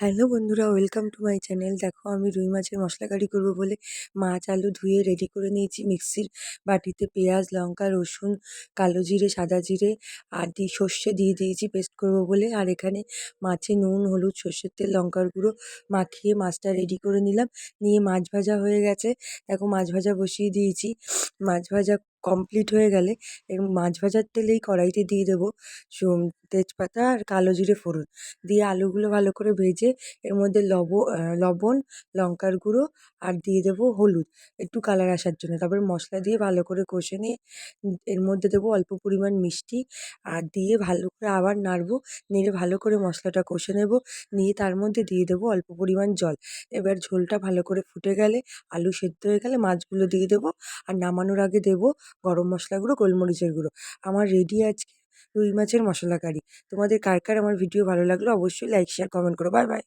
Hello বন্ধুরা, welcome to my channel. দেখো, আমি রুই মাছের মশলা কারি করব বলে মাছ, আলু ধুয়ে রেডি করে নিয়েছি মিক্সির বাটিতে পেঁয়াজ, লঙ্কা, রসুন, কালো জিরে, সাদা জিরে, আর দিয়ে সর্ষে দিয়ে দিয়েছি পেস্ট করব বলে। আর এখানে মাছে নুন, হলুদ, সর্ষের তেল, লঙ্কার গুঁড়ো মাখিয়ে মাছটা রেডি করে নিলাম। নিয়ে মাছ ভাজা হয়ে গেছে। দেখো, মাছ ভাজা বসিয়ে দিয়েছি। মাছ ভাজা কমপ্লিট হয়ে গেলে এরম মাছ ভাজার তেলেই কড়াইতে দিয়ে দেবো তেজপাতা আর কালো জিরে ফোড়ন। দিয়ে আলুগুলো ভালো করে ভেজে এর মধ্যে লব লবণ, লঙ্কার গুঁড়ো আর দিয়ে দেবো হলুদ। একটু কালার আসার জন্য। তারপরে মশলা দিয়ে ভালো করে কষে নিয়ে এর মধ্যে দেবো অল্প পরিমাণ মিষ্টি আর দিয়ে ভালো করে আবার নাড়বো। নেড়ে ভালো করে মশলাটা কষে নেব। নিয়ে তার মধ্যে দিয়ে দেবো অল্প পরিমাণ জল। এবার ঝোলটা ভালো করে ফুটে গেলে, আলু সেদ্ধ হয়ে গেলে মাছগুলো দিয়ে দেবো। আর নামানোর আগে দেবো গরম মশলা গুঁড়ো, গোলমরিচের গুঁড়ো। আমার রেডি আজকে রুই মাছের মশলা কারি তোমাদের কার কার আমার ভিডিও ভালো লাগল অবশ্যই লাইক শেয়ার কমেন্ট করো। Bye bye